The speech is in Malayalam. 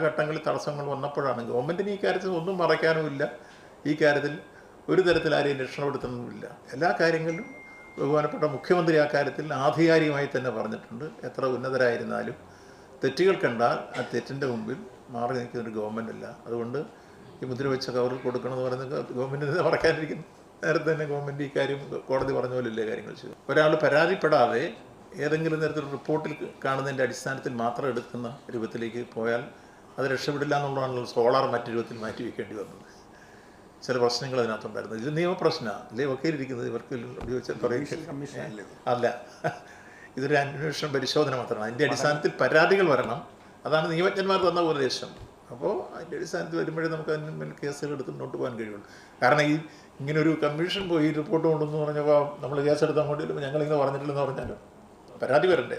ഘട്ടങ്ങളിൽ തടസ്സങ്ങൾ വന്നപ്പോഴാണ്. ഗവൺമെന്റിന് ഈ കാര്യത്തിൽ ഒന്നും മറയ്ക്കാനുമില്ല ഈ കാര്യത്തിൽ ഒരു തരത്തിൽ ആരെയും രക്ഷപ്പെടുത്തുന്നുമില്ല. എല്ലാ കാര്യങ്ങളിലും ബഹുമാനപ്പെട്ട മുഖ്യമന്ത്രി ആ കാര്യത്തിൽ ആധികാരികമായി തന്നെ പറഞ്ഞിട്ടുണ്ട്. എത്ര ഉന്നതരായിരുന്നാലും തെറ്റുകൾ കണ്ടാൽ ആ തെറ്റിന്റെ മുമ്പിൽ മാറി നിൽക്കുന്ന ഒരു ഗവൺമെന്റ് അല്ല അതുകൊണ്ട് ഈ മുദ്ര വെച്ച കവറിൽ കൊടുക്കണമെന്ന് പറയുന്നത് ഗവൺമെന്റിന് മറക്കാനിരിക്കുന്നു. നേരത്തെ തന്നെ ഗവൺമെന്റ് ഈ കാര്യം കോടതി പറഞ്ഞ പോലെയല്ലേ കാര്യങ്ങൾ ചെയ്തു. ഒരാൾ പരാതിപ്പെടാതെ ഏതെങ്കിലും തരത്തിൽ റിപ്പോർട്ടിൽ കാണുന്നതിന്റെ അടിസ്ഥാനത്തിൽ മാത്രം എടുക്കുന്ന രൂപത്തിലേക്ക് പോയാൽ അത് രക്ഷപ്പെടില്ല എന്നുള്ളതാണല്ലോ സോളാർ മറ്റു രൂപത്തിൽ മാറ്റി വയ്ക്കേണ്ടി വന്നത്. ചില പ്രശ്നങ്ങൾ അതിനകത്തുണ്ടായിരുന്നു. ഇത് നിയമപ്രശ്നമാണ് ഇല്ലേ വക്കീലിരിക്കുന്നത് ഇവർക്ക് പറയും അല്ല. ഇതൊരു അന്വേഷണ പരിശോധന മാത്രമാണ്. അതിന്റെ അടിസ്ഥാനത്തിൽ പരാതികൾ വരണം. അതാണ് നിയമജ്ഞന്മാർ തന്ന ഉപദേശം അപ്പോൾ അതിന്റെ അടിസ്ഥാനത്തിൽ വരുമ്പോഴേ നമുക്ക് അതിന് മേൽ കേസുകൾ എടുത്ത് മുന്നോട്ട് പോകാൻ കഴിയുള്ളൂ. കാരണം ഈ ഇങ്ങനെ ഒരു കമ്മീഷൻ പോയി റിപ്പോർട്ട് കൊണ്ടെന്ന് പറഞ്ഞപ്പോൾ നമ്മൾ കേസെടുത്താൽ ചെല്ലുമ്പോൾ ഞങ്ങളിങ്ങനെ പറഞ്ഞിട്ടില്ലെന്ന് പറഞ്ഞാലും? പരാതി വരണ്ടേ?